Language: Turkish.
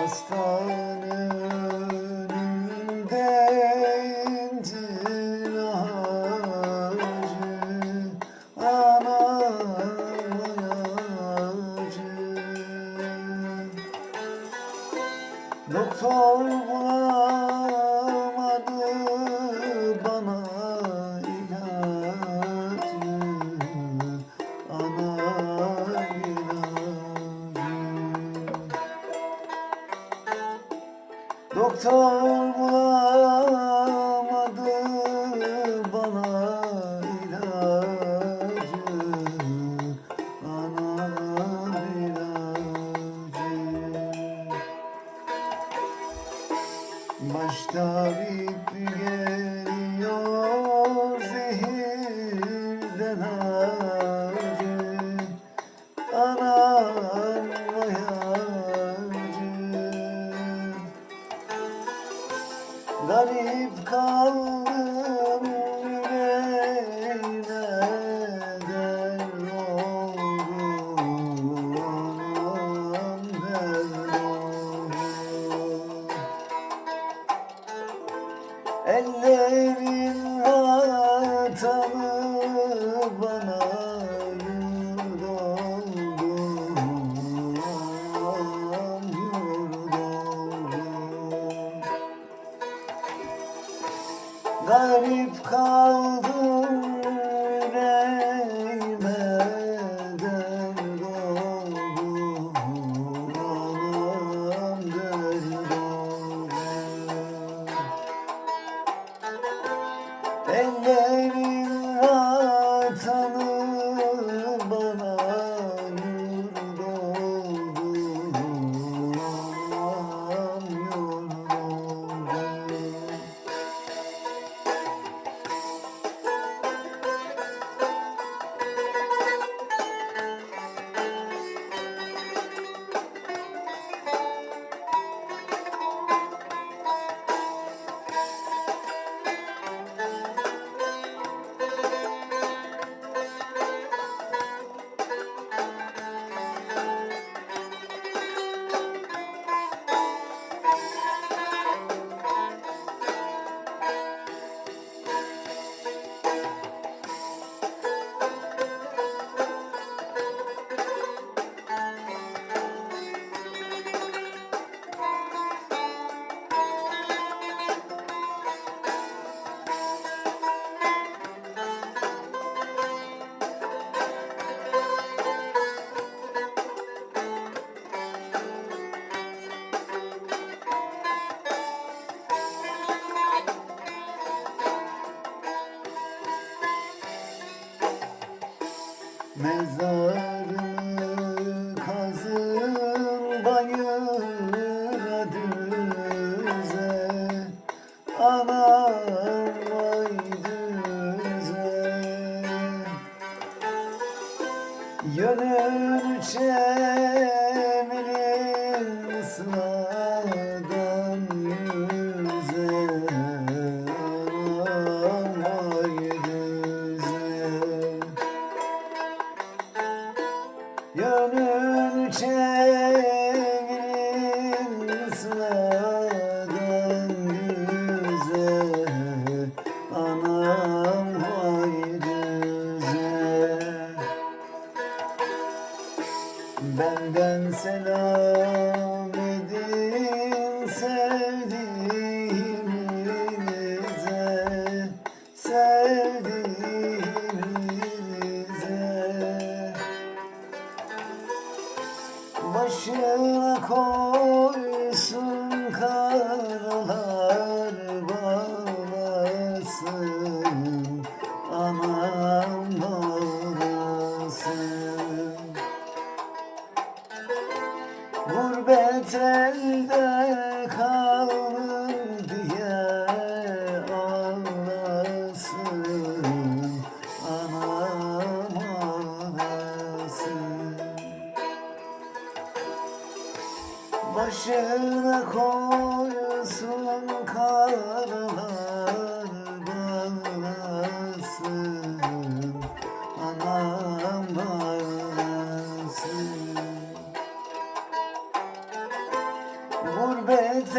Hastane önünde incir ağacı Doktor bulamadı Doktor bulamadı Garip Mezarını kazın bayıra düze. Anam vay düze koysun karalar bağlasın Anam bağlasın. Gurbet elde Başına koysun karalar bağlasın Anam bağlasın Gurbet